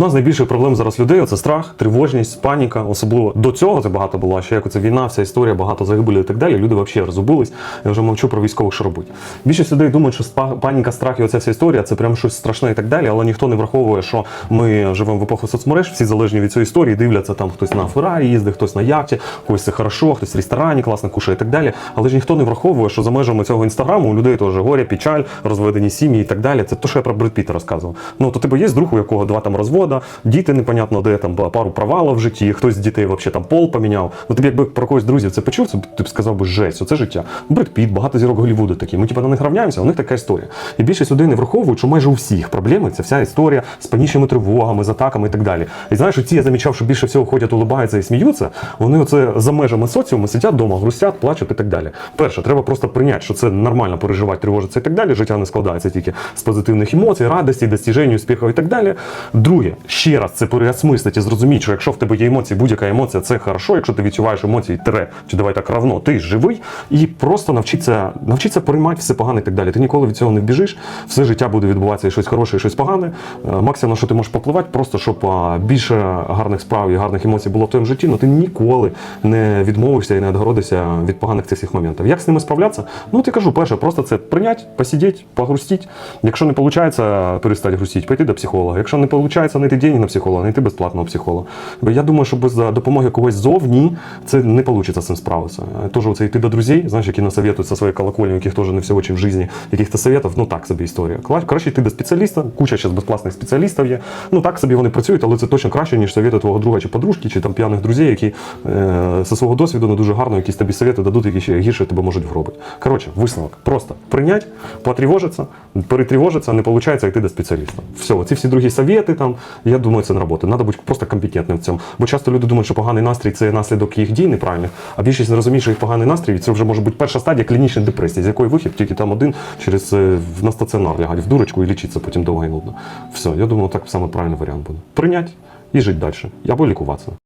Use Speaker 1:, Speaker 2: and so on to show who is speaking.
Speaker 1: У нас найбільший проблем зараз людей це страх, тривожність, паніка. Особливо до цього це багато було. А ще як оце війна, вся історія, багато загибелі і так далі. Люди взагалі розгубились. Я вже мовчу про військових, що робить. Більшість людей думають, що паніка, страх і оця вся історія це прям щось страшне і так далі. Але ніхто не враховує, що ми живемо в епоху соцмереж, всі залежні від цієї історії, дивляться там хтось на Феррарі їздить, хтось на яхті, когось це хорошо, хтось в ресторані класно кушає і так далі. Але ж ніхто не враховує, що за межами цього інстаграму у людей теж горя, печаль, розведені сім'ї і так далі. Це те, що я про Бред Піта розказував. Ну то тебе є друг, у якого два там розвода, діти непонятно де там пару провалів в житті, хтось з дітей взагалі там пол поміняв. Ну тобі якби про когось друзів це почув, це ти б сказав би жесть, оце життя. Бред Піт, багато зірок Голлівуду такі. Ми типу на них равняємося, у них така історія. І більшість людей не враховують, що майже у всіх проблеми це вся історія з панічними тривогами, з атаками і так далі. І знаєш, ці я замічав, що більше всього ходять, улибаються і сміються. Вони оце за межами соціуму сидять вдома, грустять, плачуть і так далі. Перше, треба просто прийняти, що це нормально переживати, тривожитися і так далі. Життя не складається тільки з позитивних емоцій, радості, достіжень, успіхів і так далі. Друге, ще раз це переосмислити і зрозуміти, що якщо в тебе є емоції, будь-яка емоція це хорошо, якщо ти відчуваєш емоції, тире, чи давай так равно, ти живий, і просто навчитися, навчитися приймати все погане і так далі. Ти ніколи від цього не біжиш, все життя буде відбуватися і щось хороше, і щось погане. Е, Максимум, що ти можеш попливати, просто щоб більше гарних справ і гарних емоцій було в твоєму житті, але ти ніколи не відмовишся і не відгородишся від поганих цих всіх моментів. Як з ними справлятися? Ну ти кажу, перше, просто це прийняти, посидіти, погрустити. Якщо не виходить перестати грустити, пойти до психолога. Якщо не виходить знайти деньги на психолога, знайти безплатного психолога. Бо я думаю, що без допомоги когось зовні це не вийде з цим справитися. Е, Теж оце йти до друзей, знаєш, які насоветують со своєї колокольні, яких теж не все очень в житті, яких-то советів, ну так собі історія. Краще йти до спеціаліста, куча зараз безплатних спеціалістів є. Ну так собі вони працюють, але це точно краще, ніж совєти твого друга чи подружки, чи там п'яних друзей, які е, зі свого досвіду не дуже гарно якісь тобі совєти дадуть, які ще гірше тебе можуть вгробити. Коротше, висновок. Просто прийняти, потривожитися, перетривожитися, не виходить йти до спеціаліста. Все, ці всі другі совєти там, я думаю, це не роботи. Треба бути просто компетентним в цьому. Бо часто люди думають, що поганий настрій це наслідок їх дій неправильних, а більшість не розуміє, що їх поганий настрій, це вже може бути перша стадія клінічної депресії, з якої вихід тільки там один через е, на стаціонар лягати в дурочку і лічитися потім довго і нудно. Все, я думаю, так саме правильний варіант буде. Прийняти і жити далі. Або лікуватися.